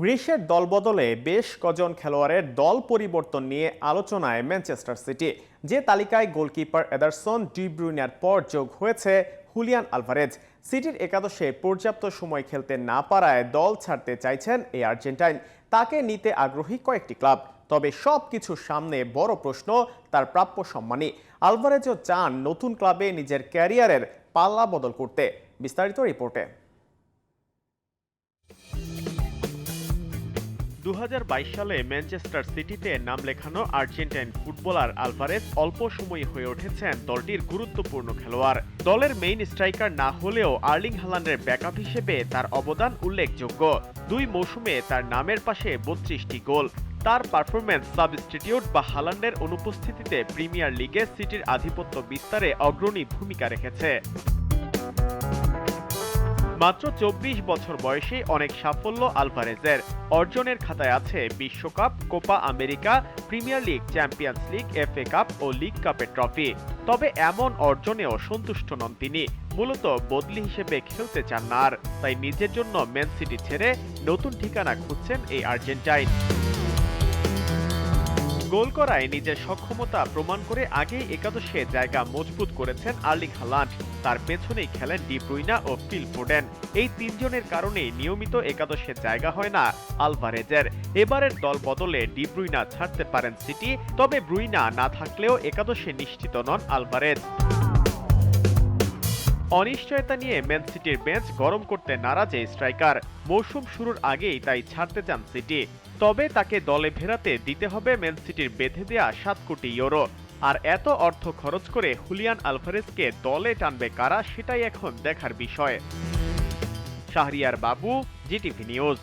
গ্রীষ্মের দলবদলে বেশ কজন খেলোয়াড়ের দল পরিবর্তন নিয়ে আলোচনায় ম্যানচেস্টার সিটি। যে তালিকায় গোলকিপার এদারসন ডিব্রুইনার পর যোগ হয়েছে হুলিয়ান আলভারেজ। সিটির একাদশে পর্যাপ্ত সময় খেলতে না পারায় দল ছাড়তে চাইছেন এই আর্জেন্টাইন। তাকে নিতে আগ্রহী কয়েকটি ক্লাব। তবে সব কিছুর সামনে বড় প্রশ্ন, তার প্রাপ্য সম্মানই। আলভারেজও চান নতুন ক্লাবে নিজের ক্যারিয়ারের পাল্লা বদল করতে। বিস্তারিত রিপোর্টে। দু হাজার বাইশ সালে ম্যানচেস্টার সিটিতে নাম লেখানো আর্জেন্টাইন ফুটবলার আলভারেজ অল্প সময় হয়ে উঠেছেন দলটির গুরুত্বপূর্ণ খেলোয়াড়। দলের মেইন স্ট্রাইকার না হলেও আর্লিং হালান্ডের ব্যাকআপ হিসেবে তার অবদান উল্লেখযোগ্য। দুই মৌসুমে তার নামের পাশে বত্রিশটি গোল। তার পারফরম্যান্স সাবস্টিটিউট বা হালান্ডের অনুপস্থিতিতে প্রিমিয়ার লিগে সিটির আধিপত্য বিস্তারে অগ্রণী ভূমিকা রেখেছে। মাত্র চব্বিশ বছর বয়সে অনেক সাফল্য আলভারেজের অর্জনের খাতায় আছে বিশ্বকাপ, Copa America, Premier League, Champions League, FA Cup ও লিগ কাপের ট্রফি। তবে এমন অর্জনেও সন্তুষ্ট নন তিনি। মূলত বদলি হিসেবে খেলতে চান না আর। তাই নিজের জন্য ম্যান সিটি ছেড়ে নতুন ঠিকানা খুঁজছেন এই আর্জেন্টাইন। গোল করায় নিজের সক্ষমতা প্রমাণ করে আগেই একাদশে জায়গা মজবুত করেছেন আর্লিং হালান্ড তার পেছনেই খেলেন ডি ব্রুইনা ও ফিল ফোডেন এই তিনজনের কারণে নিয়মিত একাদশে জায়গা হয় না আলভারেজের। এবারের দল বদলে ডি ব্রুইনা ছাড়তে পারেন সিটি, তবে ব্রুইনা না থাকলেও একাদশে নিশ্চিত নন আলভারেজ। অনিশ্চয়তা নিয়ে ম্যান সিটির বেঞ্চ গরম করতে নারাজ এই স্ট্রাইকার। মৌসুম শুরুর আগেই তাই ছাড়তে চান সিটি। তবে তাকে দলে ফেরাতে দিতে হবে ম্যান সিটির বেঁধে দেয়া সাত কোটি ইউরো। আর এত অর্থ খরচ করে হুলিয়ান আলভারেজকে দলে টানবে কারা সেটাই এখন দেখার বিষয়। শাহরিয়ার বাবু, জিটিভি নিউজ।